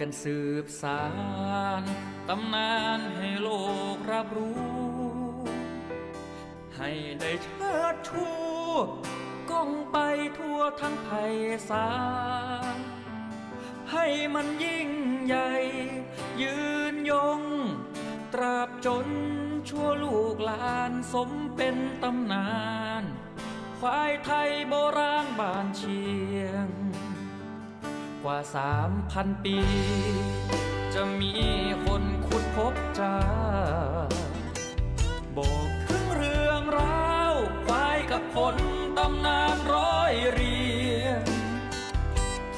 กันสืบสารตำนานให้โลกรับรู้ ให้ได้เชิดชูก้องไปทั่วทั้งไพศาลให้มันยิ่งใหญ่ ยืนยง ตราบจนชั่วลูกหลานสมเป็นตำนาน ควายไทยโบราณบ้านชี กว่าสามพันปี จะมีคนขุดพบเจาบอกถึงเรื่องราวควายกับคนตำนานร้อยเรียง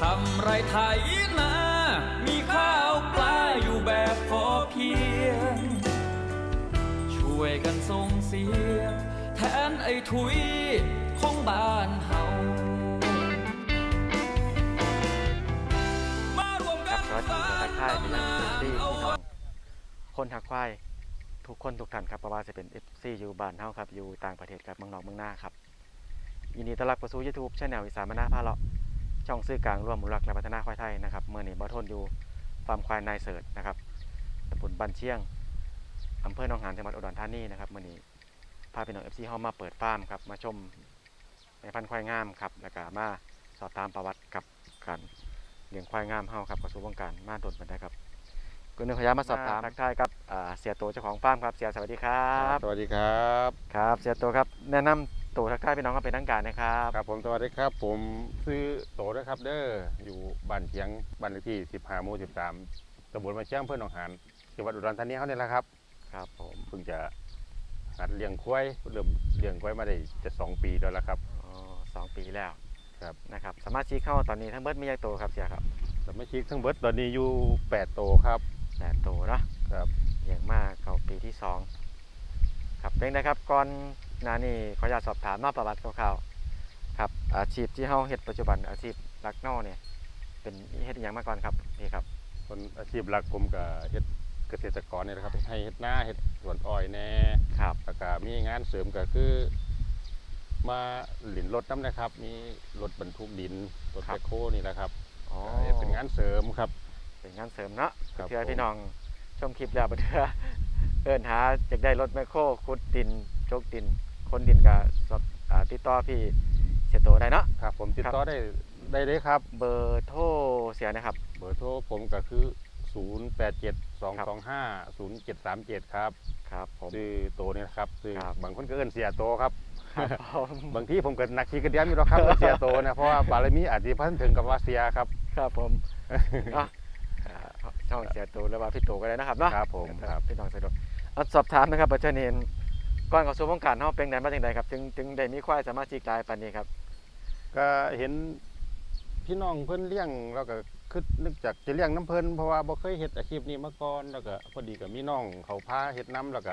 ทำไรไถนา มีข้าวปลาอยู่แบบพอเพียง ช่วยกันส่งเสียงแทนไอ้ถุยของบ้านเฮา คนหักควายทุกคนทุกท่านครับเพราะว่าจะเป็นเอฟซีอยู่บ้านเฮาครับ อยู่ต่างประเทศครับเมืองนอกเมืองหน้าครับ ยินดีต้อนรับเข้าสู่ YouTube ช่องอีสานมนาพาเลาะช่องซื้อกลางร่วมมูลรักและพัฒนาควายไทยนะครับเมื่อนี้บอทนอยู่ฟาร์มควายนายเสิร์ตนะครับตำบลบันเชียงอำเภอหนองหานจังหวัดอุดรธานีนะครับเมื่อนี้พาพี่น้องเอฟซีเฮามาเปิดฟาร์มครับมาชมแม่พันควายงามครับแล้วก็มาสอบถามประวัติกับกันเลี้ยงควายงามเฮาครับกับสู่วงการมาโดนบันได้ครับ ก็นึกพยายามมาสอบถามทักทายกับอ่าเสียโตเจ้าของฟาร์มครับเสียสวัสดีครับสวัสดีครับครับ เสียโตครับแนะนำตัวทักทายพี่น้องก็เป็นทางการนะครับครับผมสวัสดีครับ ผมซื้อโตนะครับเด้ออยู่บ้านเชียงบ้านเลขที่15หมู่13ตำบลมาเชียงอำเภอหนองหานจังหวัดอุดรธานีเขาเนี่ยแหละครับครับผมเพิ่งจะหัดเลี้ยงควายเริ่มเลี้ยงควายมาได้จะสองปีแล้วละครับอ๋อสองปีแล้วครับนะครับสามารถชี้เข้าตอนนี้ทั้งเบิดมีกี่โตครับเสียครับสมาชิกทั้งเบิดตอนนี้อยู่8โตครับ แปดโตเนาะครับเลี้ยงมาเข้าปีที่สองครับเป็นนะครับก่อนหน้านี้ขออยากสอบถามมาประวัติคร่าวๆครับ อาชีพที่เฮาเฮ็ดปัจจุบันอาชีพลักเนอเนี่ยเป็นเฮ็ดอหย่างมาก่อนครับพี่ครับ คนอาชีพหลักผมก็เฮ็ดเกษตรกรเนี่ยนะครับให้เฮ็ดนาเฮ็ดสวนอ้อยแน่ครับ แล้วก็มีงานเสริมก็คือ มาหลินรถน้ำนะครับ มีรถบรรทุกดินรถครัแบบคโฮนี่แหละครับอ๋อ ก็เป็นงานเสริมครับ เป็นงานเสริมเนาะครับเพื่อผม พี่น้องชมคลิปแล้วบัดเทื่อเอิ้นหาอยากได้รถแมคโครขุดดินโจกดินคนดินก็สอบอ่าติดต่อพี่เสียโตได้เนาะ ครับผมติดครับต่อได้ได้เลยครับ เบอร์โทรเสียนะครับ เบอร์โทรผมก็คือ 0 8 7 2 2 5 0 7 3 7 ครับครับผมชื่อโตนี่นะครับชื่อครับ บางคนก็เอิ้นเสียโตครับ ครับผมบางทีผมเกิดนักขี่กระเดียมอยู่แล้วครับเอิ้นเสียโตนะเพราะว่าบารมีอาจจะพันถึงกับว่าเสียครับ ครับผมอะอ่า ช่องเสียโตหรือว่าพี่โตก็ได้นะครับเนาะครับผมครับพี่น้องสะดวกเอาสอบถามนะครับประเทศนี้ก่อนเข้าสู่วงการเฮาเป็นไดมาจังไดครับจึงจึงได้มีควายสามารถจีกลายปานนี้ครับ ก็เห็นพี่น้องเพิ่นเลี้ยงแล้วก็คือนึกจากจะเลี้ยงน้ำเพิ่นเพราะว่าบ่เคยเฮ็ดอาชีพนี้มาก่อนแล้วก็พอดีก็มีน้องเขาพาเฮ็ดน้ำแล้วก็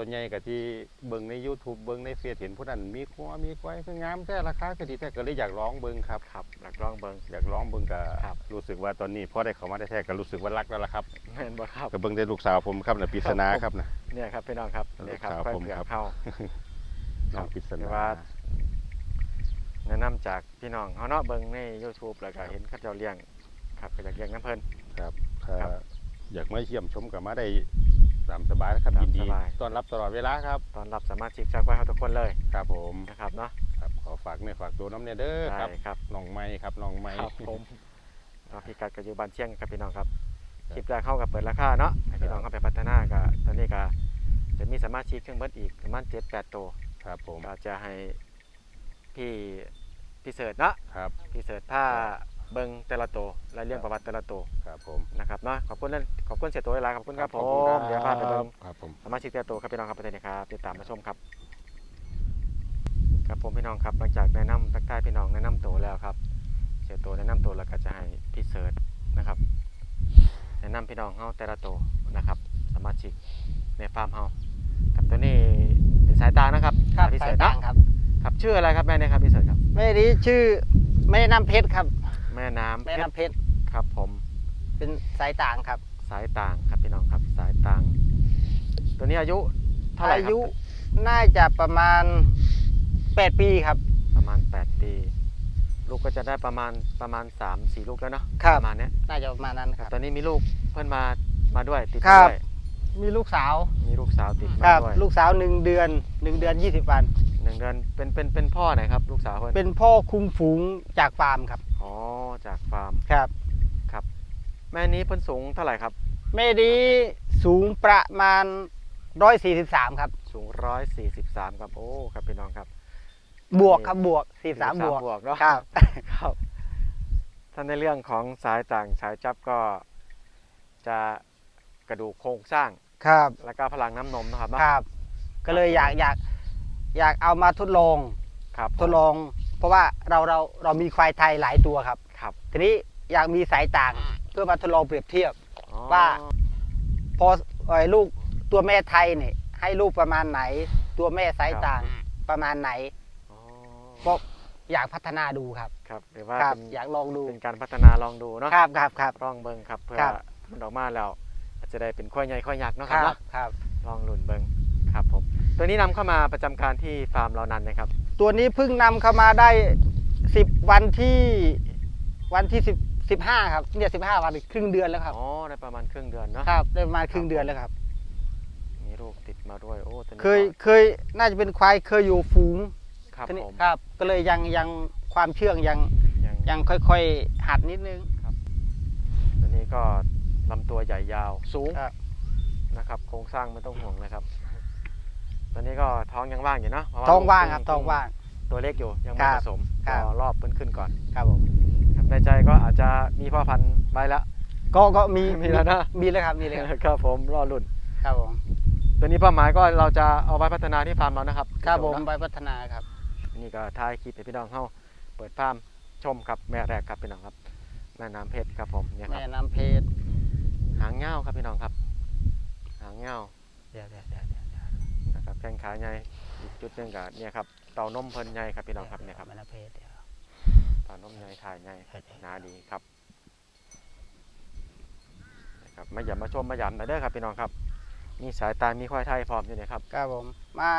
ส่วนใหญ่ก็ที่เบิ่งใน YouTube เบิ่งในเฟซเห็นผู้นั้นมีกัวมีควายคืองามแต่ราคาก็ดีแต่ก็เลยอยากลองเบิ่งครับ ครับหลักลองเบิง อยากลองเบิ่งก็ครับ รู้สึกว่าตอนนี้พอได้เข้ามาได้แท้ก็รู้สึกว่ารักแล้วล่ะครับแม่นบ่ครับ ก็เบิ่งได้ลูกสาวผมครับน่ะปริศนาครับนะ เนี่ยครับพี่น้องครับเนี่ยครับครับควายผมเผือครักบเฮาน้องปริศแต่นา ว่า แนะนำจากพี่น้องเฮาเนาะเบิ่งใน YouTube แล้วก็ครับเห็นเขาเจ้าเลี้ยง ครับก็อยากเลี้ยงน้ำเพิ่น ครับถ้าครับ อยากมาเยี่ยมชมก็มาได้ ตามสบายนะครับตามยินดีสบาย ต้อนรับตลอดเวลาครับตอนรับสามารถชิกจากควายเฮาทุกคนเลยครับผมนะครับเนาะครับขอฝากเนื้อฝากตัวน้ำเนี่ยเด้อครับได้ครับน้องไม้ครับน้องไม้ ครับผมเนาะพี่กัดก็อยู่บ้านเชียงครับพี่น้องครับครับคลิปแรกเข้ากับเปิดราคาเนาะให้พี่น้องเข้าไปพัฒนาก็ตอนนี้ก็จะมีสมาชิกเครื่องเบิดอีกประมาณ7-8ตัวครับผมก็จะให้พี่พี่เสิร์ชเนาะครับพี่เสิร์ชถ้า เบิ่งแต่ละตัวและเรื่องประวัติแต่ละตัวครับผม นะครับเนาะขอบคุณเล่นขอบคุณเสียตัวเวลาขอบคุณครับผขอบคุณครัมบ เดี๋ยวพาไปเบิ่ง ครับผม สมาชิกแต่ตัวครับพี่น้องครับประเทศนี้ครับติดตามมาชมครับ ครับผมพี่น้องครับหลังจากแนะนำทักทายพี่น้องแนะนำตัวแล้วครับเสียตัวแนะนำตัวแล้วก็จะให้พี่เสิร์ชนะครับ แนะนำพี่น้องเฮาแต่ละตัวนะครับ สมาชิกในฟาร์มเฮาครับตัวนี้เป็นสายตานะครับครับพี่สาเสิยร์ชต่าเนาะงครับ ครับชื่ออะไรครับแม่เนี่ยครับพี่เสิร์ชครับแม่นี้ชื่อแม่น้ำเพชรครับ แม่น้ำแม่เพชรน้ำเพชรครับ ผมเป็นสายต่างครับ สายต่างครับพี่น้องครับสายต่าง ตัวนี้อายุเท่าไหร่อาครับยุน่าจะประมาณ 8 ปีครับ ประมาณ 8 ปี ลูกก็จะได้ประมาณประมาณ3ามสี่ลูกแล้วเนาะครับประมาณเนี้ยน่าจะประมาณนั้นคครัรับบตอนนี้มีลูกเพิ่นมามาด้วยติดครัมาบด้วยมีลูกสาว มีลูกสาวติดคมารับด้วยลูกสาวหนึ่งเดือนหนึ่งเดือนยี่สิบวันหนึ่งเดือนเป็นเป็นเป็นพ่อไหนครับ ลูกสาวเพิ่นเป็นพ่อคุมฝูงจากฟาร์มครับ อ๋อ จากฟาร์มครับ แม่นี้เพิ่นสูงเท่าไหร่ครับ แม่ดีสูงประมาณร้อยสี่สิบสามครับ สูงร้อยสี่สิบสามครับ โอ้ ครับพี่น้องครับบวกครับบวกสี่สามบวก บวกเนาะ ครับ ครับ ถ้าในเรื่องของสายต่างสายจับก็จะกระดูกโครงสร้าง ครับ แล้วก็พลังน้ำนมนะครับเนาะครับ ก็เลยอยากอยากอยากเอามาทดลอง ครับทดลอง เพราะว่าเราเราเรามีควายไทยหลายตัวครับ ครับทีนี้อยากมีสายต่างเพื่อมาทดลองเปรียบเทียบอ๋อว่า พอไอ้ลูกตัวแม่ไทยเนี่ยให้ลูกประมาณไหน ตัวแม่สายต่างประมาณไหนอ๋อก็อยากพัฒนาดูครับ ครับหรือว่าครับเป็นอยากลองดูเป็นการพัฒนาลองดูเนาะครับครับครับลองเบิ่งครับเพื่อครับมันออกมาแล้วอาจจะได้เป็นข้อยใหญ่ข้อยยักษ์เนาะคครับรับเนาะครับ ลองหลุนเบิ่งครับผมตัวนี้นำเข้ามาประจำการที่ฟาร์มเรานันนะครับ ตัวนี้เพิ่งนำเข้ามาได้สิบวันที่วันที่สิบสิบห้าครับเนี่ยสิบห้าวันครึ่งเดือนแล้วครับอ๋อได้ประมาณครึ่งเดือนเนาะครับได้ประมาณครึ่งเดือนแล้วครับ มีลูกติดมาด้วยโอ้ตัวนี้เคยก็เคยน่าจะเป็นควายเคยอยู่ฝูงครับทีนี้ผมครับ ก็เลยยังยังความเชื่องยังยังยังค่อยๆหัดนิดนึงตัวนี้ก็ลำตัวใหญ่ยาวสูงครับนะครับ โครงสร้างไม่ต้องห่วงเลยครับต อนนี้ก็ท้องยังว่างอยู่เนาะเพระท้องว่างครับเพิ่ท้องว่าง ตัวเล็กอยู่ยังคไม่รับผสมครับ รอรอบเพิ่นขึ้นก่อนครับผมครับในใจก็อาจจะมีพ่อพันธุ์ไว้แล้วก็ก็มีมีแล้วนะ มีแล้วครับมีแล้วครับครับผมรอรุ่น ครับผมตัวนี้เป้าหมายก็เราจะเอาไว้พัฒนาที่ฟาร์มเรานะครับครับผมเนาะไปพัฒนาครับนี่ก็ท้ายคลิปให้พี่น้องเข้าเปิดฟาร์มชมครับแม่แรกครับพี่น้องครับแม่น้ำเพชรครับผมเนี่ยคแม่รับน้ำเพชรหางเงาครับพี่น้องครับ หางเงาเดี๋ยวเดี๋ยวเดี๋ยว แข้งขาใหญ่อีกจุดหนึ่งก็เนี่ยครับเต่านมเพิ่นใหญ่ครับพี่น้องครับเนี่ยครับแม่น้ำเพชรเดี๋ยวเต่านมใหญ่ถ่ายใหญ่หนาดีครับนะครับมาหยามาชมมาหยามหน่อยเด้อครับพี่น้องครับมีสายตามีควายไทยพร้อมอยู่เนี่ยครับครับผมมา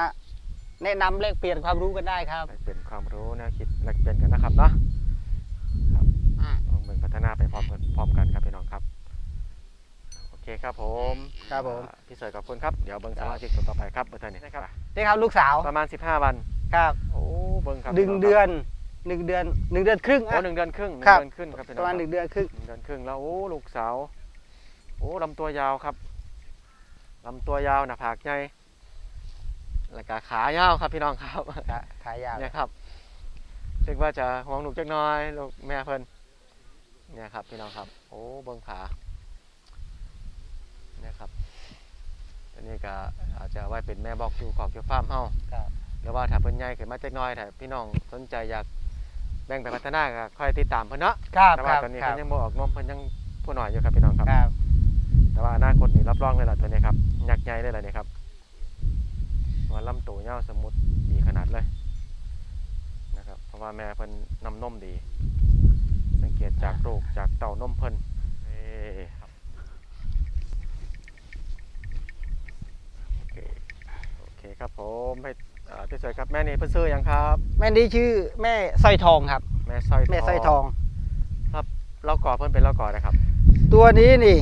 แนะนำแลกเปลี่ยนความรู้กันได้ครับแลกเปลี่ยนความรู้แนวคิดแลกเปลี่ยนกันนะครับเนาะครับลองเบิ่งพัฒนาไปพร้อมกันพร้อมกันครับพี่น้องครับโอ เคครับผมครับผม อ่าพี่เสยขอบคุณครับ เดี๋ยวเบิ่งสมาชิกคนต่อไปครับเบอร์เท่านี้นะครับ นี่ครับลูกสาวประมาณ 15 วัน ครับโอ้เบิ่งครับหนึ่งพี่เดืคอรับนหนึ่งเดือนหนึ่งเดือนครึ่งโอ้อะหนึ่งเดือนครึ่งหนึ่งครับเดือนครึ่งครับพี่ปน้องระมาณคหรับนึ่งเดือนครึ่ง หนึ่งเดือนครึ่งแล้วโอ้ลูกสาวโอ้ลำตัวยาวครับลำตัวยาวหน้าผากใหญ่แล้วก็ขายาวครับพี่น้องครับ ขาขายาว เนี่ยครับถึงว่าจะห่วงลูกจักหน้อยลูกแม่เพิ่นเนี่ยครับพี่น้องครับ โอ้เบิ่งขาเนี่ยครับ อันนี้ก็อาจจะไว้เป็นแม่บอกอยู่ขอบอยู่ฟาร์มเฮาครับหรือว่าถ้าเพิ่นใหญ่ขึ้นมาจักหน้อยถ้าพี่น้องสนใจอยากแบ่งไปพัฒนาก็ค่อยติดตามเพิ่นเนาะครับแต่คว่ารับตอนนี้ครัเพิ่บนยังบ่ออกนมเพิ่นยังผู้น้อยอยู่ครับพี่น้องครับ ครับแต่ว่าอนาคตนี่รับรองเลยล่ะตัวนี้ครับยักษ์ใหญ่เลยล่ะนี่ครับว่าลำตัวยาวสมุดดีขนาดเลยนะครับเพราะว่าแม่เพิ่นนำนมดี สังเกตจากลูกจากเต่านมเพิ่นเอ้ครับโอเคโอ เคครับผมให้อ่าพี่สวยครับแม่นี่เพิ่นซื้อหยังครับ แม่นี้ชื่อแม่สร้อยทองครับ แม่สร้อยแม่สร้อยทองเราก่อเพิ่นเป็นเราก่อนะครับตัวนี้นี่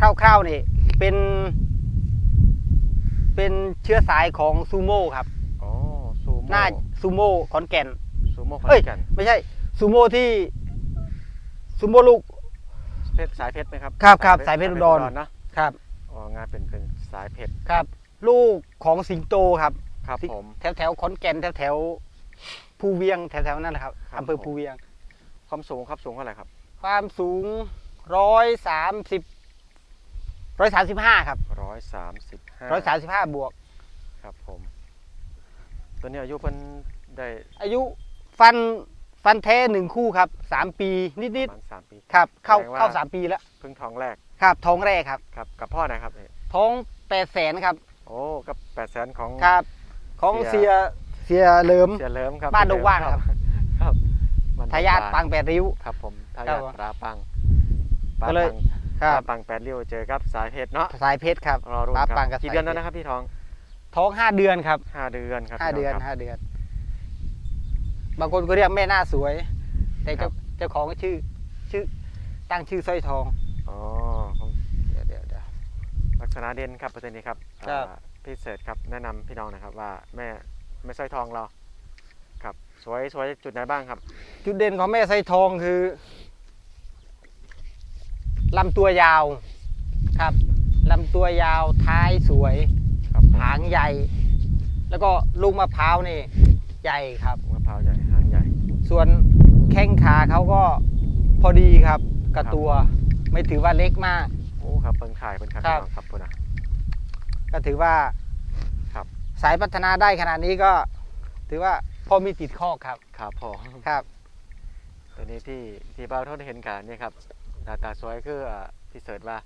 คร่าวๆนี่ เป็น เป็นเชื้อสายของซูโม่ครับอ๋อซูโม่หน้าซูโม่ขอนแก่น ซูโม่ขอนเอ้ย แก่นไม่ใช่ซูโม่ที่ซูโม่ลูก เพชรสายเพชรไหมครับครับครับสายเพชรอุดรเนาะครับอ๋องานเป็นเป็นสายเพชร ครับ ลูกของสิงโตครับครับสิผม แถวแถวๆขอนแก่นแถวแถวๆภูเวียงแถวแถวๆนั่นแหละครับครับอำเภอผม ภูเวียง ความสูงครับสูงเท่าไหร่ครับ ความสูงร้อยสามสิบร้อยสามสิบห้าครับร้อยสามสิบห้าร้อยสามสิบห้าบวก ครับผม ตัวนี้อายุเพิ่นได้อายุฟันฟันแท้หนึ่งคู่ครับสามปีปนิดระมาณสามปี ๆครับ เข้าแสดงว่า เข้าสามปีแล้วเพิ่งท้องแรกครับท้องแรกครับ ครับ กับพ่อไหนครับเอ่ยท้องแปดแสนครับ โอ้กับแปดแสนของ ครับ ของเสีเสีย ยเสียเหลิม เสียเหลิมครับบ้านดงว่างครับ ครับบ้นดงทายาทว่ปางแปดริ้ว ครับผมทาครัยาบทผมปลาปังปลาก็เลยปังครัปบลาปังแปดริ้วเจอกับสายเพชรเนาะสายเพชรครับรอรุ่นปลาครับปังกับกี่สายเดือนแล้วเพชรนะครับพี่ทองท้องห้าเดือนครับห้าเดือนครับห้าพี่เดือนงครับ ห้าเดือน บางคนก็เรียกแม่หน้าสวย แต่ครัเจ้าบ เจ้าของก็ชื่อชื่อ ตั้งชื่อสร้อยทอง อ๋อผม เดี๋ยวเดี๋ยวเดี๋ยว ลักษณะเด่นครับประเด็นนี้ครับครับ อ่าพี่เสิร์ชครับแนะนำพี่น้องนะครับว่าแม่แม่สร้อยทองเราครับสวยสวยจุดไหนบ้างครับจุดเด่นของแม่สร้อยทองคือลำตัวยาวครับลำตัวยาวท้ายสวย ครับผมหางใหญ่ แล้วก็ลูกมะพร้าวนี่ใหญ่ครับ มะพร้าวใหญ่หางใหญ่ ส่วนแข้งขาเขาก็พอดีครับกับครับ ตัว ไม่ถือว่าเล็กมากโอ้ ครับเปิ้งถ่ายเป็นครับครับพี่น้องครับพุ่นนะ ก็ถือว่าครับ สายพัฒนาได้ขนาดนี้ก็ ถือว่าพอมีติดข้อครับ ครับผมครับ ตัวนี้ที่ที่เบ้าเท่าที่เห็นกันนี่ครับหน้าตาสวยคืออ่าพี่เสิร์ชว่า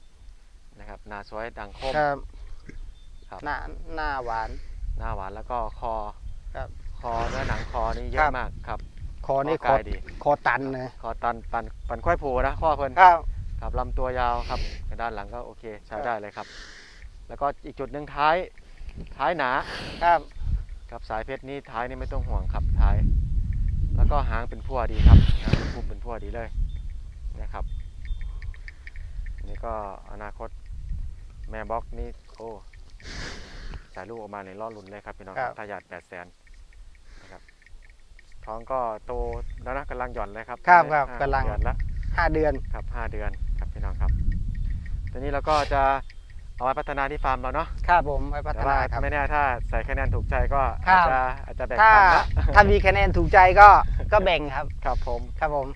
นะครับหน้าสวยดังคม ครับ ครับ หน้าหน้าหวาน หน้าหวานแล้วก็คอครับคอเนื้อหนังคอนี่เยครัอะบ มากครับคอนี่คคออกายดี คอตันเลยคอตันปันปันควายผูนะข้อเพิ่นครับ ครับลำตัวยาวครับด้านหลังก็โอเคใช้ครับได้เลยครับ แล้วก็อีกจุดหนึ่งท้ายท้ายหนาครับกับสายเพชรนี่ท้ายนี่ไม่ต้องห่วงครับท้าย แล้วก็หางเป็นพั่วดีครับหางเป็นพุ่มเป็นพั่วดีเลยนะครับนี่ก็อนาคตแม่บล็อกนี่โอ้สายลูกออกมาในล่อลุ่นเลยครับพี่น้องครับทายาทแปดแสนนะครับท้องก็โตแล้วนะกำลังหย่อนเลยครับครับครับห้ากำลังเดือนแล้วห้าเดือนครับห้าเดือนครับ พี่น้องครับตอนนี้เราก็จะเอาไว้พัฒนาที่ฟาร์มเราเนาะครับผมไว้พัฒแต่นาว่าครับ ไม่แน่ถ้าใส่คะแนนถูกใจก็ครัอาจบ จะอาจจะแบ่งถ้าปันละถ้ามีคะแนนถูกใจก็ก็แบ่งครับ ครับผมครับผม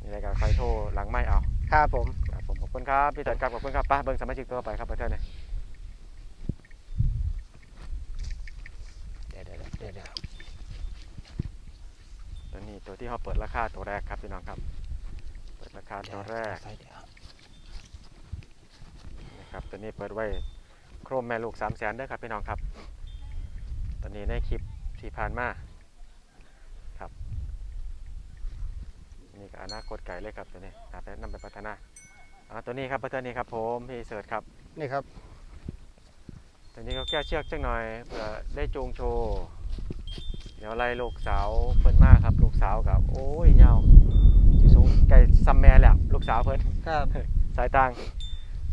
นี่รายการคอยโทรหลังไม่เอาครับผม ครับผมขอบคุณครับพี่เติร์ดครับขอบคุณครับไป้าเบิ้งสมาชิกตัวไปครับเพื่อนเนี่ยเดี๋ยวเดี๋ยวเดี๋ยวเดี๋ยวตัวนี้ตัวที่เขาเปิดราคาตัวแรกครับพี่น้องครับ เปิดราคาตัวแรก เดี๋ยวนะ ครับตัวนี้เปิดไว้โครมแม่ลูก3 0 0แสนเด้อครับพี่น้องครับตัวนี้ในคลิปที่ผ่านมาครับนี่ก็อนาคตไกลเลยครับตัวนี้ครับแนะนำไปพัฒนาอ่าตัวนี้ครับตัวนี้ครับผมพี่เสิร์ชครับนี่ครับตัวนี้ก็แก้เชือกจังหน่อยเพื่อได้จูงโชว์เดี๋ยวไล่ลูกสาวเพิ่นมากครับ ลูกสาวกับโอ้ยเหงาสิสูงไก่ซัมแม่แหละลูกสาวเพิ่นครับสายตัง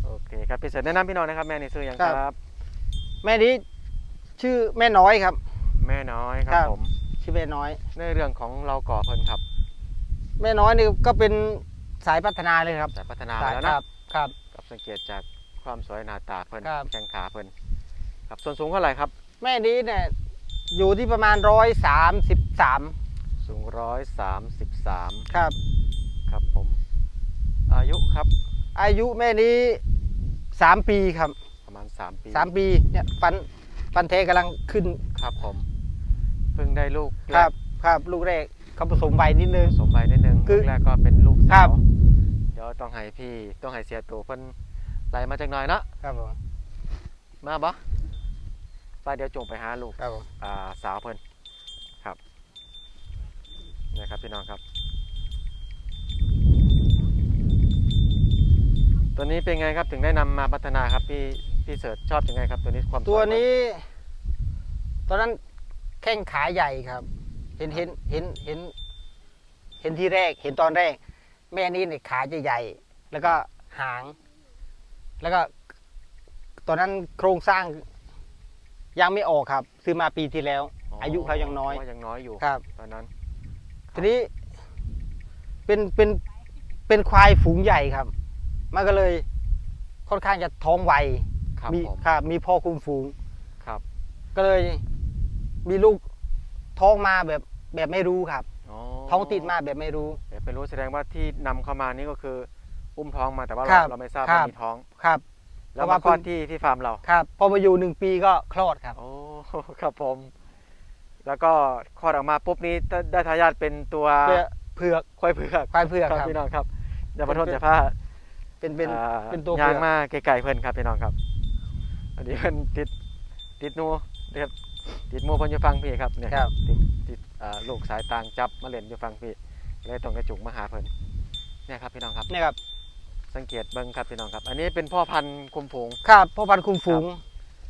โอเคครับพี่เสร็จแนะนำพี่น้องนะครับแม่นี่ซื้อยังคครัรับ บ แม่นี้ชื่อแม่น้อยครับ แม่น้อยคครัรับบ ผมชื่อแม่น้อย ในเรื่องของเราก่อเพิ่นครับแม่น้อยนี่ก็เป็นสายพัฒนาเลยครับแต่พัฒนาสามายแล้วคนะรับครับ กับสังเกตจากความสวยหน้าตาเพิ่นครับ แข้งขาเพิ่นครับส่วนสูงเท่าไหร่ครับ แม่นี้เนี่ยอยู่ที่ประมาณร้อยสามสิบสามสูงร้อยสามสิบสามครับ ครับผม อายุครับอายุแม่นี้ สามปีครับประมาณสามปีสามปีเนี่ยฟันฟันเทกำลังขึ้นครับผมเพิ่งได้ลูกแกครับครับลูกแรกเขาผสมใบนิดนึง สมใบนิดนึงคือลูกแรกก็เป็นลูกครัสาบ วเดี๋ยวต้องให้พี่ต้องให้เสียตัวเพิ่นไล่มาจากหน่อยเนาะครับผมมาบ่ไปเดี๋ยวจงไปหาลูก ครับผม อ่าสาวเพิ่นครับนี่ครับพี่น้องครับ ตัวนี้เป็นไงครับถึงได้นำมาพัฒนาครับพี่พี่เสิร์ชชอบยังไงครับ ตัวนี้ความสยตัวมันนี้ ตอนนั้นแข้งขาใหญ่ครับ เห็นเห็นเห็นเห็น เห็นที่แรก เห็นตอนแรก แม่นี้เนี่ยขาจะใหญ่ แล้วก็หาง แล้วก็ ตอนนั้นโครงสร้างยังไม่ออกครับ ซื้อมาปีที่แล้ว อายุเขายังน้อยว่ายังน้อยอยู่ครับ ตอนนั้นทีนี้เป็นเป็นเป็นควายฝูงใหญ่ครับ มันก็เลยค่อนข้างจะท้องไวครับมีผมครับมีพ่อคุมฝูง ครับก็เลยมีลูกท้องมาแบบแบบไม่รู้ครับ ท้องติดมาแบบไม่รู้ เดี๋ยวเป็นรู้แสดงว่าที่นำเข้ามานี่ก็คือ อุ้มท้องมาแต่ว่าครัเราบเราไม่ทราบครัว่าบ มีท้อง ครับ แล้วเพราะว่ามาคลอดเพิ่งที่ที่ฟาร์มเรา ครับ พอมาอยู่หนึ่งปีก็คลอดครับ โอ้ ครับผม แล้วก็คลอดออกมาปุ๊บนี้ได้ได้ทายาทเป็นตัวเพื่อเผือกควายเผือกควายเผือกครับครับพี่น้องครับอย่ามาโทษเป็นอย่าพลาด เป็นเป็นอ่าเป็นตัวยางเผือกมาไกลๆเพื่อนครับพี่น้องครับ อันนี้เพื่อนติดติดหนูเรียบติดหมูเพิ่นอยู่ฟังพี่ครับเนี่ยครับ ติดติดอ่าลูกสายต่างจับมาเล่นอยู่ฟังพี่เลยต้องกระจุกมาหาเพิ่นเนี่ยครับพี่น้องครับ เนี่ยครับสังเกตเบิ่งครับพี่น้องครับ อันนี้เป็นพ่อพันธุ์คุมฝูงครับพ่อพันธุ์คุมฝูง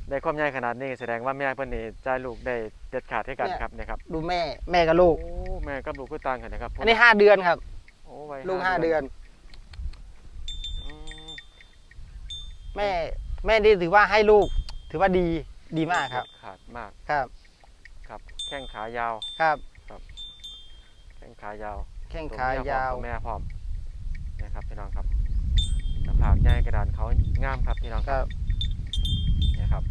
ได้ความใหญ่ขนาดนี้แสดงว่าแม่เพิ่นนี่จ่ายลูกได้เด็ดขาดให้กันเนี่ย ครับเนี่ยครับดูแม่แม่กับลูกโอ้แม่กับลูกก็ต่างกันนะครับอันนี้ห้าเดือนครับ โอ้วัยลูกห้าเดือน อืม แม่แม่นี่ถือว่าให้ลูก ถือว่าดีดีมากครับ ขาดมากครับครับ แข้งขายาว ครับ แข้งขายาวแข้งตัวขาเมียาวตัวแม่พร้อมนะครับพี่น้องครับหน้าผากใหญ่กระดานเขางามครับพี่น้องครับเนี่ยครับ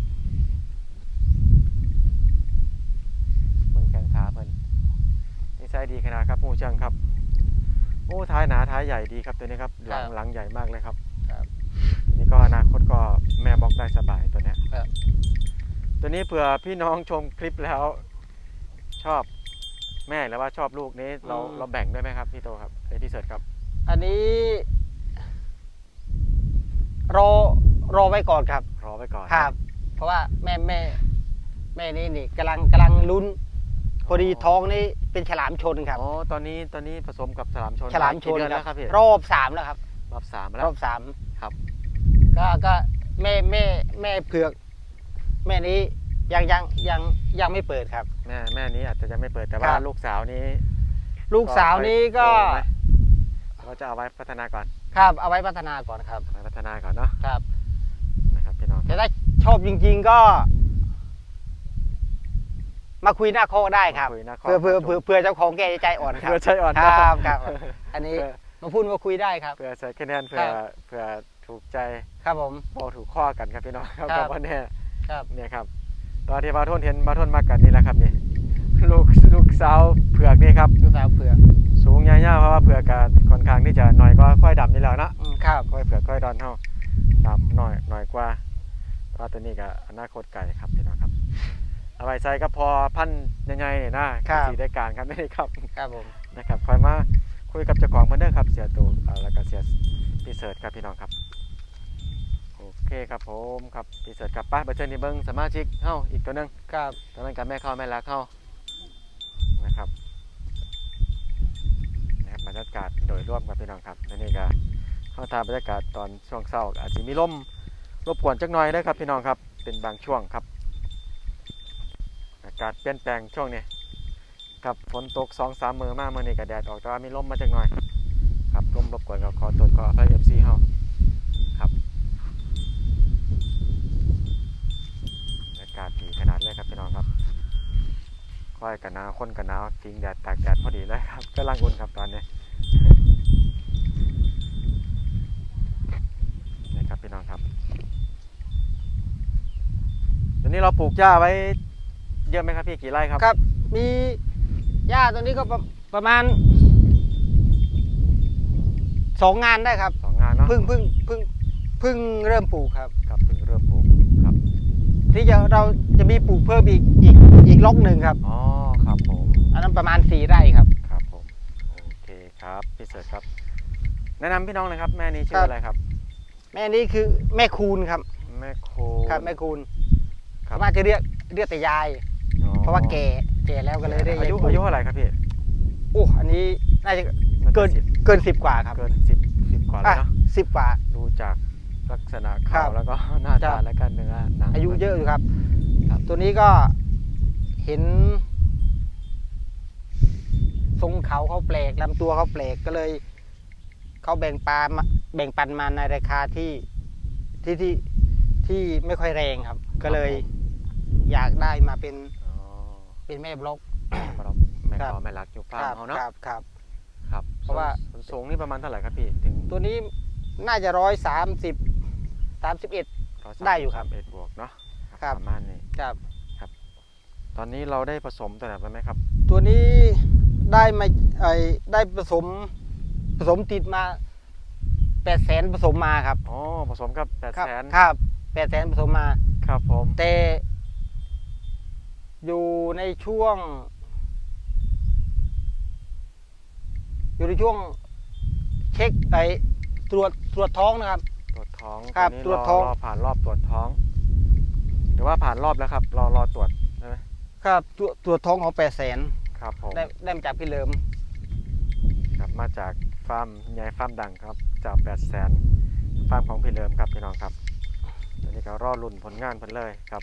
มึงแข้งขาเพิ่นนิสัยดีขนาดครับผู้เชิงครับโอ้ท้ายหนาท้ายใหญ่ดีครับตัวนี้ครับหลังครับ หลังใหญ่มากเลยครับครับ นี่ก็อนาคตก็แม่บล็อกได้สบายตัวเนี้ยครับ ตัวนี้เผื่อพี่น้องชมคลิปแล้ว ชอบแม่หรือว่าชอบลูกนี้ เราเราแบ่งด้วยไหมครับพี่โตครับไอยพี่เสิร์ชครับอันนี้ รอรอไว้ก่อนครับ รอไว้ก่อนครับ เพราะว่าแม่แม่ แม่นี่นี่กำลังกำลังลุ้น พอดีท้องนี่เป็นฉลามชนครับ อ๋อตอนนี้ตอนนี้ผสมกับฉลามชนฉลามชกี่นเดือนคแล้รับวครับพี่รอบสามแล้วครับ รอบสามรแล้วอบสามครับ ก็ก็แม่แม่แม่เผือก แม่นี้ยังยังยังยังไม่เปิดครับ แม่แม่นี้อาจจะยังไม่เปิดแต่ครัว่าบลูกสาวนี้ลูกสาวนี้ก็โตไหมเราจะเอาไว้พัฒนาก่อนครับเอาไว้พัฒนาก่อนครับเอาไว้พัฒนาก่อนเนาะครับ นะครับพี่น้องแต่ถ้าชอบจริง ๆก็ มาคุยหน้าโคกได้ครับ มาคุยหน้าข้เพื่อเพื่อเพื่อเพื่อเจ้าของแกจะใจอ่อนครับ เพื่อใช้อ่อนคนะรับครับ อันนี้เพื่อมาพูดมาคุยได้ครับ เพื่อใช้คะแนนเพื่อครับ เพื่อ ถูกใจครับผมพอถูกข้อกันครับพี่น้องครับครับกับวันนี้ครับเนี่ยครับ ตอนที่บาทนเห็นบาทนมากันนี่แหละครับนี่ลูกลูกสาวเผือกนี่ครับ ลูกสาวเผือกสูงใหญ่ๆเพราะว่าเผือกกับค่อนข้างที่จะหน่อยก็ค่อยดำนี่แล้วเนาะ อืมครับค่อยเผือกค่อยดอนเท่าดำหน่อยหน่อยกว่าแต่ว่าตัวนี้ก็อนาคตไกลครับพี่น้องครับ เอาไว้ใส่ก็พอพันยังไงเนี่ยนะครับ สีได้การครับนี่ครับครับผม นะครับคอยมาคุยกับเจ้าของเหมือนเดิมครับเสียตูอ่าแล้วก็เสียพี่เสิร์ชครับพี่น้องครับโอ เคครับผมครับพี่เสิร์ชครับไป้าไปเชิญนี่เบิ้งสมาชิกเฮ้าอีกตัวหนึงครับตอนนั้นกับแม่เข้าแม่รักเข้านะครับนะครับบรรยากาศโดยรวมครับพี่น้องครับและนี่ก็เข้าทางบรรยากาศตอนช่วงเช้าอาจจะมีลมรบกวนจักหน่อยนะครับพี่น้องครับเป็นบางช่วงครับ อากาศเปลี่ยนแปลงช่วงนี้ครับฝนตกสองสามมือมากมื่อนี้ก็แดดออกแต่ว่ามีลมมาจักหน่อยครับลมรบกวนกับขอตรวจขออภัยเอฟซีเฮาครับ อากาศดีขนาดเลยครับพี่น้องครับค่อยกันหนาวคนกันหนาวทิ้งแดดตากแดดพอดีเลยครับกำลังอุ่นครับตอนนี้นี่ครับพี่น้องครับตอนนี้เราปลูกหญ้าไว้เยอะไหมครับพี่กี่ไร่ครับ ครับ มีหญ้าตัวนี้ก็ประประมาณสองงานได้ครับสองงานเนาะเพิ่งเพิ่งเพิ่งเพิ่งเริ่มปลูกครับ ครับเพิ่งเริ่มปลูกครับ ที่จะเราจะมีปลูกเพิ่มอีกอีกอีกล็อกหนึ่งครับอ๋อครับผมอันนั้นประมาณสี่ไร่ครับ ครับผมโอเคครับพี่เสิร์ชครับ แนะนำพี่น้องเลยครับแม่นี้ชื่ครัอบ อะไรครับ แม่นี้คือแม่คูณครับแม่โคครับแม่คูณครับสามารถจะเรียกเรียกแต่ยาย อ๋อเพราะว่าแก่แก่แล้วก็เลยเรียกอายุคูณอายุเท่าไหร่ครับพี่โอ้อันนี้น่าจะาจะเกินสิบเกินสิบกว่าครับเกินสิบสิบกว่าแล้วอะเนาะสิบกว่า ดูจาก ลักษณะครัเขาบแล้วก็หน้าครัตาบ และกันเนื้อหนังอายุเยอะอยู่ครับ ครับ ตัวนี้ก็เห็น ทรงเขาเขาแปลกลำตัวเขาแปลกก็เลย เขาแบ่งปลามาแบ่งปันมาในราคาที่ที่ที่ที่ไม่ค่อยแรงครับ ก็เลยอยากได้มาเป็นอ๋อเป็นแม่บล็อกเราแม่ครับ ขอแม่รักอยู่ฟาร์มเขาเนาะครับครับ ครับเพราะว่า ส่นสูงนี่ประมาณเท่าไหร่ครับพี่ถึงตัวนี้น่าจะร้อยสามสิบ สามสิบเอ็ด130ได้อยู่ครับ เอ็ดบวกเนาะครับประมาณนี้ครับ ตอนนี้เราได้ผสมตัวไหนไปไหมครับ ตัวนี้ได้มาไอได้ผสมผสมติดมาแปดแสนผสมมาครับอ๋อผสมกับแปดครับแสนครับแปดแสนผสมมา ครับผมแต่ อยู่ในช่วง อยู่ในช่วง เช็คไอตรวจตรวจท้องนะครับ ตรวจท้องครับนี้ตรวจท้องรอผ่านรอบตรวจท้อง หรือว่าผ่านรอบแล้วครับ รอรอตรวจใช่ไหมครับตรวจตรวจท้องของแปดแสนครับผมได้ได้มาจากพี่เลิมครับมาจากฟาร์มใหญ่ฟาร์มดังครับ จากแปดแสนฟาร์มของพี่เลิมครับพี่น้องครับตอนนี้ก็รอรุ่นผลงานเพิ่นเลยครับ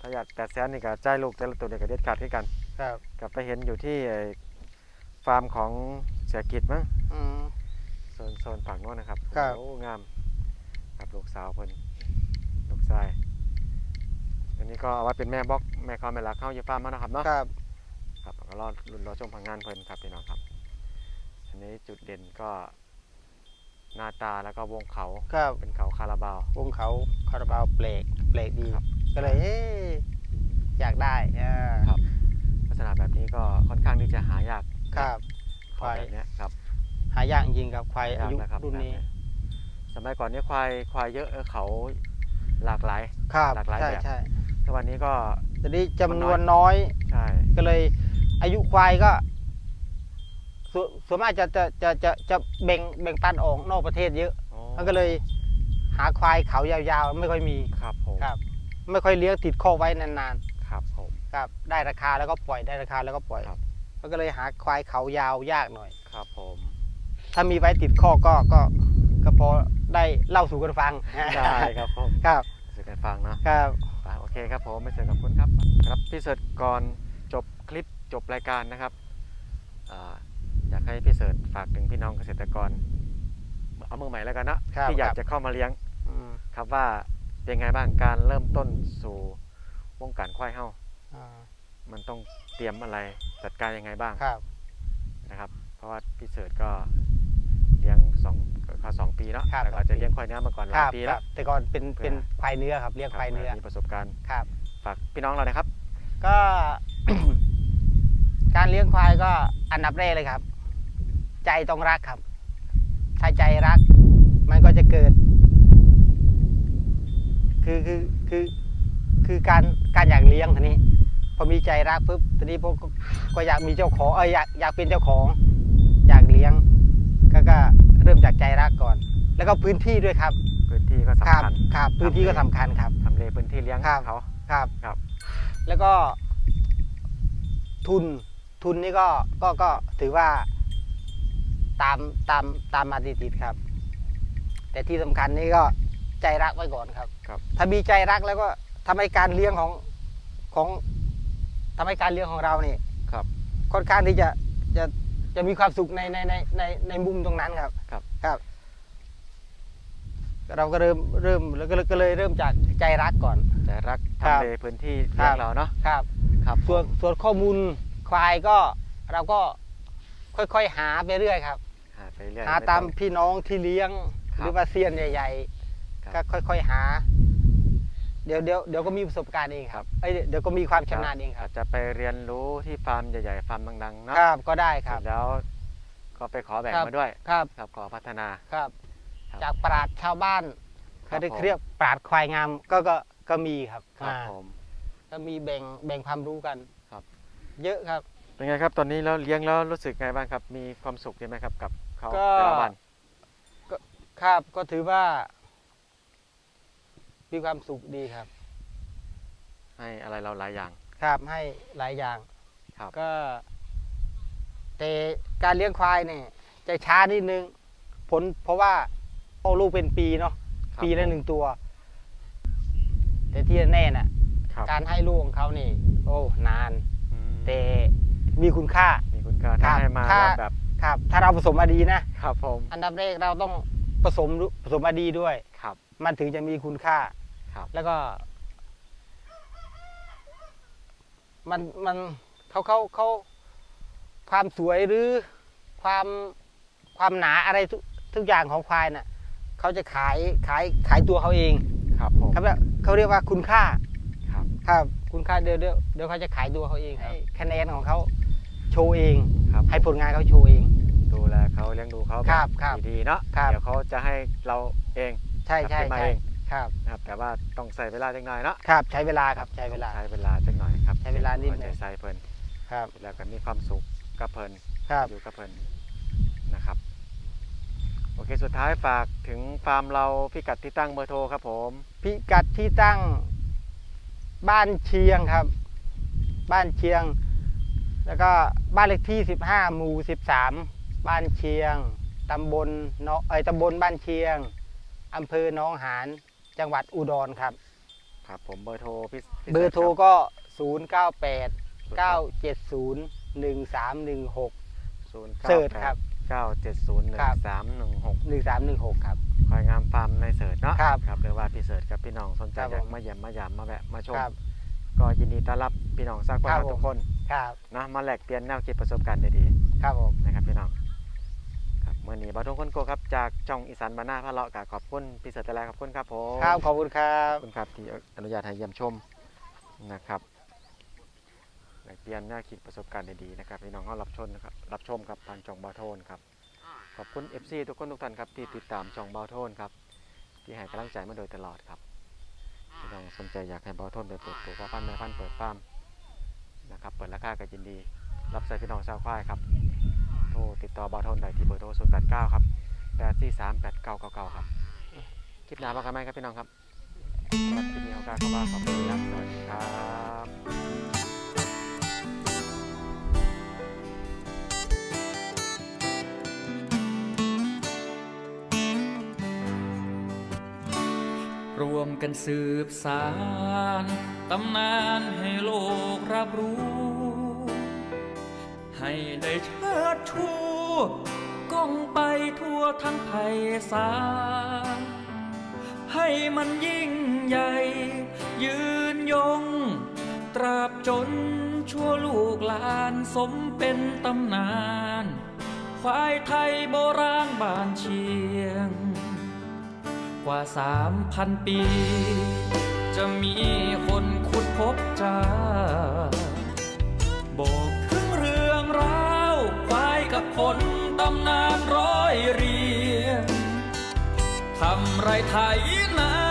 ถ้าอยากแปดแสนนี่ก็จ่ายลูกแต่ละตัวเนี่ยก็เด็ดขาดขึ้นกัน ครับกลับไปเห็นอยู่ที่ไอ้ฟาร์มของเสียกิจมั้ง อืมโซนโซนฝั่งโน้นนะครับครับ โอ้งามครับลูกสาวเพิ่นลูกชายอันนี้ก็เอาไว้เป็นแม่บล็อกแม่คอแม่รักเข้าอยู่ฟาร์มมานะครับเนาะ ครับ ครับก็รอรุ่นรอชมผลงานเพิ่นครับพี่น้องครับ อันนี้จุดเด่นก็ หน้าตาแล้วก็วงเขาครับเป็นเขาคาราบาว วงเขาคาราบาวเปลกเปลกดี ครับ ก็เลยเอ๊ะอยากได้อ่าครับลักษณะแบบนี้ก็ค่อนข้างที่จะหายากครับควายแบบเนี้ยครับหายากจริงๆครับควายหายาอากยุนะครับรุ่นนี้ แบบสมัยก่อนนี่ควายควายเยอะเออเขาหลากหลาย ครับหลากหลายใช่แบบ ใช่ทุกวันนี้ก็ แต่นี้จำนวนมันน้น้ออยยใช่ก็เลย อายุควายก็ส่วนส่วนมากจะจะจะจะจะแบ่งแบ่งปันออกนอกประเทศเยอะ อ๋อมันก็เลย หาควายเขายาวๆ ไม่ค่อยมี ครับผมครับ ไม่ค่อยเลี้ยงติดข้อกไว้นานครับผม ๆครับ ได้ราคาแล้วก็ปล่อยได้ราคาแล้วก็ปล่อย ครับ มันก็เลยหาควายเขายาวยากหน่อย ครับผม ถ้ามีไว้ติดข้อก็ก็ก็พอได้เล่าสู่กันฟังได้ครับผมครับสื่อกันฟังเนาะครับไปโอเคครับผมไม่เสร็จกับคุณครับครับพี่เสิร์ชก่อนจบคลิปจบรายการนะครับอ่าอยากให้พี่เสิร์ชฝากถึงพี่น้องเกษตรกร เอามือใหม่แล้วกันนะครับที่อยากครับจะเข้ามาเลี้ยงอืมครับว่าเป็นไงบ้างการเริ่มต้นสู่วงการควายเฮ้าอ่ามันต้องเตรียมอะไรจัดการยังไงบ้างครับนะครับ เพราะว่าพี่เสิร์ชก็ เลี้ยงสองเขาสองปีเนาะครับแต่ก็จะเลี้ยงควายเนื้อมาก่อนหคลายรับปีคแล้รัวบแต่ก่อนเป็นเพื่อ เป็นควายเนื้อครับเลี้ยงควายเนื้อมีประสบการณ์ครับ ฝากพี่น้องเรานะครับ ก็ การเลี้ยงควายก็อันดับแรกเลยครับ ใจต้องรักครับ ถ้าใจรัก มันก็จะเกิด คือคือคือคือการการอยากเลี้ยงทีนี้ พอมีใจรักปุ๊บทีนี้พวกก็ก็อยากมีเจ้าของเอออยากอยากเป็นเจ้าของ อยากเลี้ยง ก็ก็เริ่มจากใจรักก่อน แล้วก็พื้นที่ด้วยครับพื้นที่ก็คสำรับคัญครับพื้นที่ก็สำคัญครับทำเลพื้นที่เลี้ยงครับเขาครับครับ แล้วก็ ทุนทุนนี่ก็ก็ก็ถือว่าตามตามตามมาติดๆครับ แต่ที่สำคัญนี่ก็ใจรักไว้ก่อนครับครับ ถ้ามีใจรักแล้วก็ทำให้การเลี้ยงของของทำให้การเลี้ยงของเรานี่ครับ ค่อนข้างที่จะจะ จะมีความสุขในในในในในมุมตรงนั้นครับ ครับครับ เราก็เริ่มเริ่มแล้วก็เลยก็เลยเริ่มจากใจรักก่อนใจรักครับทำเลพื้นที่เลี้ยครังบเราเนาะครับ ครับส่วนผมส่วนข้อมูลควายก็เราก็ค่อยๆหาไปเรื่อยครับ หาไปเรื่อยหาไตามองพี่น้องที่เลี้ยง ครับหรือว่าเซียนใหญ่ ครับ ๆ ก็ค่อย ๆ หาเดี๋ยวเดี๋ยวเดี๋ยวก็มีประสบการณ์เองครับเอ้ยเดี๋ยวก็มีความชำนาญเองครัอาบจจะไปเรียนรู้ที่ฟาร์มใหญ่ๆฟาร์มดังๆเนาะครับก็ได้คเสรัร็บจแล้วก็ไปขอแบ่งครับมาด้วยครับครับขอพัฒนาครับครับจากปราดชาวบ้านครัเขาบได้ผมเรียกปราดควายงามก็ก็ก็มีครับครับอ่าผมก็มีแบ่งแบ่งความรู้กันครับ เยอะครับเป็นไงครับตอนนี้แล้วเลี้ยงแล้วรู้สึกไงบ้างครับ มีความสุขดีไหมครับกับเขาก็แต่ละวันครับก็ถือว่า มีความสุขดีครับ ให้อะไรเราหลายอย่าง ครับให้หลายอย่างครับ ก็ แต่การเลี้ยงควายเนี่ยจะช้านิดนึง ผลเพราะว่าโอ้ลูกเป็นปีเนาะครับปีละผมหนึ่งตัว แต่ที่แน่น่ะ ครับการให้ลูกของเขานี่ โอ้นาน อืมแต่มีคุณค่า มีคุณค่าครัถ้าบให้มาถ้าแล้วแบบครับ ถ้าเราผสมมาดีนะ ครับผมอันดับแรกเราต้องผสมผสมมาดีด้วย ครับ มันถึงจะมีคุณค่า ครับ แล้วก็ มันมันเขาเขาเขาความสวยหรือความความหนาอะไรทุกทุกอย่างของควายน่ะเขาจะขายขายขายตัวเขาเองครับผมครับเขาเรียกว่าคุณค่าครับครับคุณค่าเดี๋ยวเดี๋ยวเดี๋ยวเขาจะขายตัวเขาเองให้คะแนนของเขาโชว์เองครับให้ผลงานเขาโชว์เอง ดูแลเขาเลี้ยงดูเขาครับแครับดีๆเนาะครับ เดี๋ยวเขาจะให้เราเองใช่ใช่ขึ้นมาใช่เอง ครับนะครับแต่ว่าต้องใส่เวลาจังหน่อยเนาะครับใช้เวลาครับใช้เวลา ใช้เวลาจังหน่อยครับใช้เวลานิดนึงใจใส่เพิ่นครับแล้วก็มีความสุขกับเพิ่นครับอยู่กับเพิ่นนะครับ โอเคสุดท้ายฝากถึงฟาร์มเราพิกัดที่ตั้งเบอร์โทรครับผม พิกัดที่ตั้งบ้านเชียงครับ บ้านเชียง แล้วก็บ้านเลขที่ 15 หมู่ 13 บ้านเชียง ตำบลเนาะเอ้ยตำบลบ้านเชียง อำเภอหนองหาน จังหวัดอุดรครับ ครับผมเบอร์โทรพี่พี่เบอร์โทรสิก็ 098 970 1316 ศูนย์เสิร์ชครับเก้าเจ็ดศูนย์หนึ่งครับสามหนึ่งหกหนึ่งสามหนึ่งหกครับ คอยงามฟาร์มในเสิร์ชเนาะครับครับหรือว่าพี่เสิร์ชกับพี่น้องสนใจครับอยากผมมาเยี่ยมมาหยามมาแวะมาชม ครับ ก็ยินดีต้อนรับพี่น้องซากครัว่าบผม ทุกคนครับ นะมาแลกเปลี่ยนแนวคิดประสบการณ์ดีครับผม ๆนะครับพี่น้องครับ เมื่อนี้บาทุกคนโกครับจากช่องอีสานบานหน้าพะเลาะกขอบคุณพี่เสิร์ชแต่แรกขอบคุณครับผมครับขอบคุณครัขบอบคุณครับที่อนุญาตให้เยี่ยมชมนะครับแลกเปลี่ยนแนวคิดประสบการณ์ดีๆนะครับพี่น้องเขารับชมนะครับรับชมครับทางช่องบาโทนครับขอบคุณ FC ทุกคนทุกท่านครับที่ติดตามช่องบาโทนครับที่ให้กำลังใจมาโดยตลอดครับพี่น้องสนใจอยากให้บาโทนไปเปิดตัวพ่อพันธุ์แม่พันธุ์เปิดฟาร์มนะครับเปิดราคาก็ยินดี รับใส่พี่น้องชาวควายครับโท รติดต่อบาโทนได้ที่เบอร์โทร0 8 9 ครับ8 4 3 8 9 9 9 ครับ คลิปหน้ามากันไหมครับพี่น้องครับสำหรับคลิปนี้ของการเข้ามาขอบคุณครับสวัสดีครับรวมกันสืบสารตำนานให้โลกรับรู้ ให้ได้เชิดชูก้องไปทั่วทั้งไพศาลให้มันยิ่งใหญ่ ยืนยง ตราบจนชั่วลูกหลานสมเป็นตำนานควายไทยโบราณบ้านเชียง กว่าสามพันปี จะมีคนขุดพบเจา ไรไทยนา